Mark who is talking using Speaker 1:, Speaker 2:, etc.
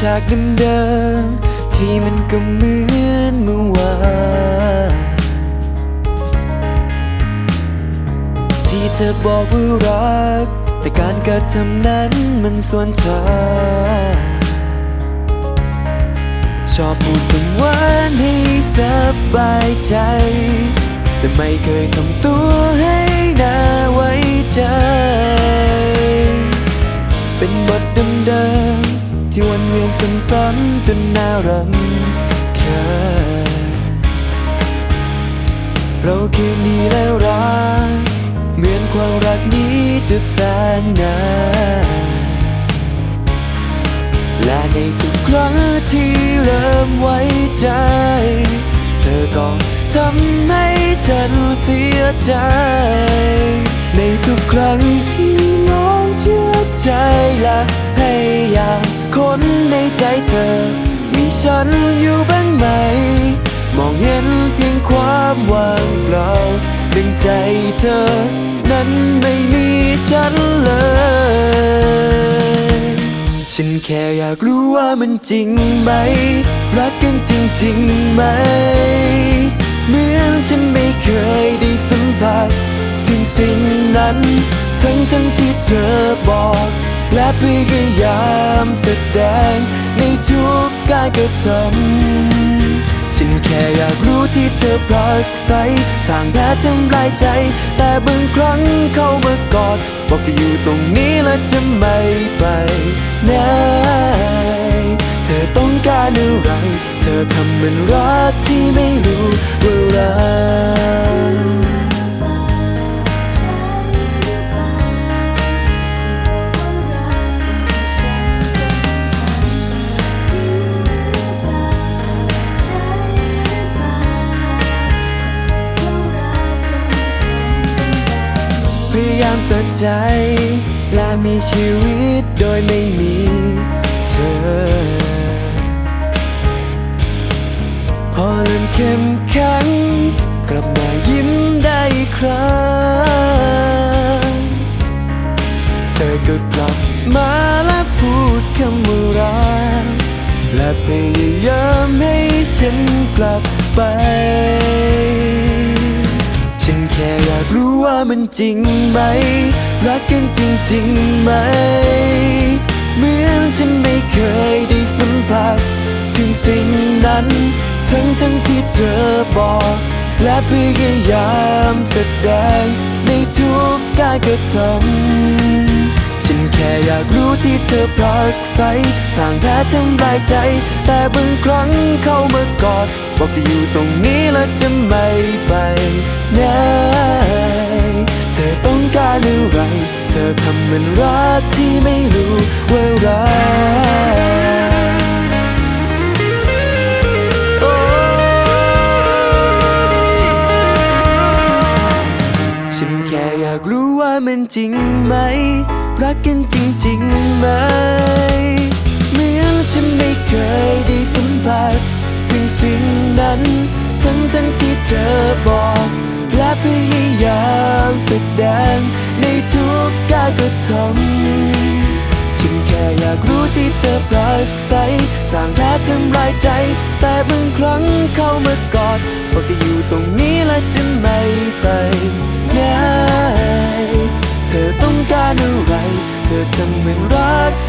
Speaker 1: ฉากเดิมๆที่มันก็เหมือนเมื่อวานที่เธอบอกว่ารัก แต่การกระทำนั้นมันส่วนทางชอบพูดคำหวาให้สบายใจ แต่ไม่เคยทำตัวให้ ที่วนเวียนซ้ำๆจนน่ารำคาญเราคืนดีแล้วรักเหมือนความรักนี้จะแสนนานและในทุกครั้งที่เริ่มไว้ใจ เธอก็ทำให้ฉันเสียใจ ในทุกครั้งที่น้องเชื่อใจและพ นในใจเธอ มีฉันอยู่บ้างไหม มองเห็นเพียงความว่างเปล่าดึงใจเธอ นั้นไม่มีฉันเลย ฉันแค่อยากรู้ว่ามันจริงไหม รักกันจริงๆไหม เหมือนฉันไม่เคยได้สัมผัสถึงสิ่งนั้น ทั้งทั้งที่เธอบอก และพยายามแสดงในทุกการกระทำฉันแค่อยากรู้ที่เธอผลักไสสร้างแผลทำลายใจ แต่บางครั้งเข้ามากอด บอกจะอยู่ตรงนี้และจะไม่ไปไหนเธอต้องการอะไร เธอทำเหมือนรักที่ไม่รู้ายามตัดใจ และมีชีวิตโดยไม่มีเธอ พอเริ่มเข้มแข็งกลับมายิ้ม มันจริงไหม รักกันจริงๆไหม เหมือนฉันไม่เคยได้สัมผัส ถึงสิ่งนั้น ทั้งทั้งที่เธอบอก และพยายามแสดง ในทุกการกระทำฉันแค่อยากรู้ที่เธอผลักไสสร้างแผลทำลายใจ แต่บางครั้งเข้ามากอด บอกจะอยู่ตรงนี้และจะไม่ไป อยากรู้ว่ามันจริงไหม รักกันจริงๆไหม เหมือนฉันไม่เคยได้สัมผัสถึงสิ่งนั้น ทั้งทั้งที่เธอบอก และพยายามแสดงในทุกการกระทำฉันแค่อยากรู้ที่เธอผลักไสสร้างแผลทำลายใจ แต่บางครั้งเข้ามากอดบอกจะอยู่ตรงนี้และจะไม่ไป เธอต้งการอะไรเธอทำเหมือนรัก